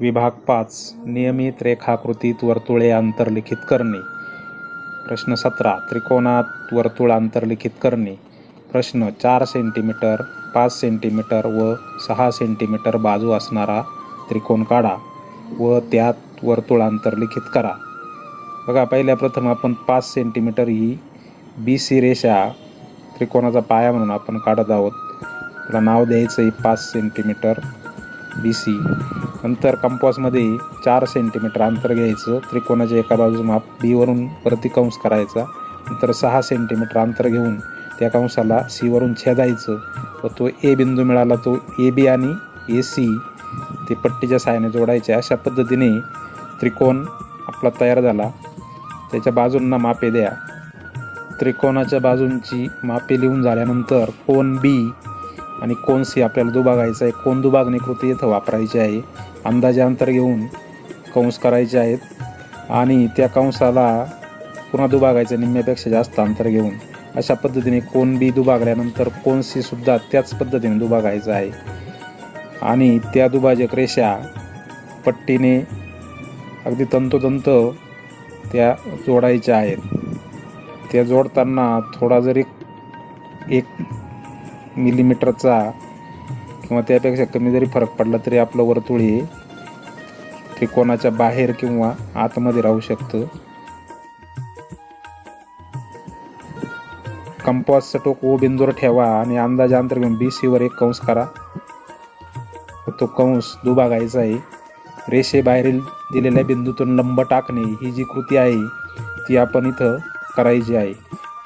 विभाग पाच नियमित रेखाकृतीत वर्तुळे अंतर्लिखित करणे. प्रश्न सतरा त्रिकोणात वर्तुळ आंतरलिखित करणे. प्रश्न चार सेंटीमीटर पाच सेंटीमीटर व सहा सेंटीमीटर बाजू असणारा त्रिकोण काढा व त्यात वर्तुळ आंतरलिखित करा. बघा पहिल्या प्रथम आपण पाच सेंटीमीटर ही बी सी रेषा त्रिकोणाचा पाया म्हणून आपण काढत आहोत. त्याला नाव द्यायचं आहे पाच सेंटीमीटर. बी सी नंतर कंपॉसमध्ये चार सेंटीमीटर अंतर घ्यायचं. त्रिकोणाच्या एका बाजूचं माप बीवरून वरती कंस करायचा. नंतर सहा सेंटीमीटर अंतर घेऊन त्या कंसाला सीवरून छेदायचं. व तो ए बिंदू मिळाला तो ए बी आणि ए सी ते पट्टीच्या साहाय्याने जोडायचे. अशा पद्धतीने त्रिकोण आपला तयार झाला. त्याच्या बाजूंना मापे द्या. त्रिकोणाच्या बाजूंची मापे लिहून झाल्यानंतर कोन बी आणि कोन सी आपल्याला दुभागायचं आहे कोण दुभागणी कृती इथं वापरायची आहे अंदाजे अंतर घेऊन कंस करायचे आहेत. आणि त्या कंसाला पुन्हा दुभागायचं निम्म्यापेक्षा जास्त अंतर घेऊन. अशा पद्धतीने कोण बी दुभागल्यानंतर कोण सी सुद्धा त्याच पद्धतीने दुभागायचं आहे. आणि त्या दुभाजक रेषा पट्टीने अगदी तंतोतंत त्या जोडायच्या आहेत. त्या जोडताना थोडा जरी एक मिलीमीटरचा किंवा त्यापेक्षा कमी जरी फरक पडला तरी आपलं वर्तुळ हे त्रिकोणाच्या बाहेर किंवा आतमध्ये राहू शकतं. कंपॉसचं टोक ओ बिंदूवर ठेवा आणि अंदाजे अंतर घेऊन बी सीवर एक कंस करा. तो कंस दुभागायचा आहे. रेषेबाहेरील दिलेल्या बिंदूतून लंब टाकणे ही जी कृती आहे ती आपण इथं करायची आहे.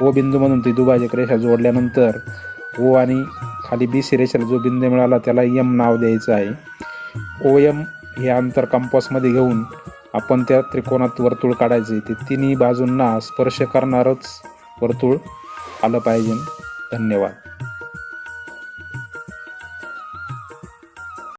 ओ बिंदूमधून ती दुभाजक रेषा जोडल्यानंतर ओ आणि खाली बी सी जो बिंदू मिळाला त्याला यम नाव द्यायचं आहे. ओ एम हे अंतर कंपॉसमध्ये घेऊन आपण त्या त्रिकोणात वर्तुळ काढायचे. ते तिन्ही बाजूंना स्पर्श करणारच वर्तुळ आलं पाहिजे. धन्यवाद.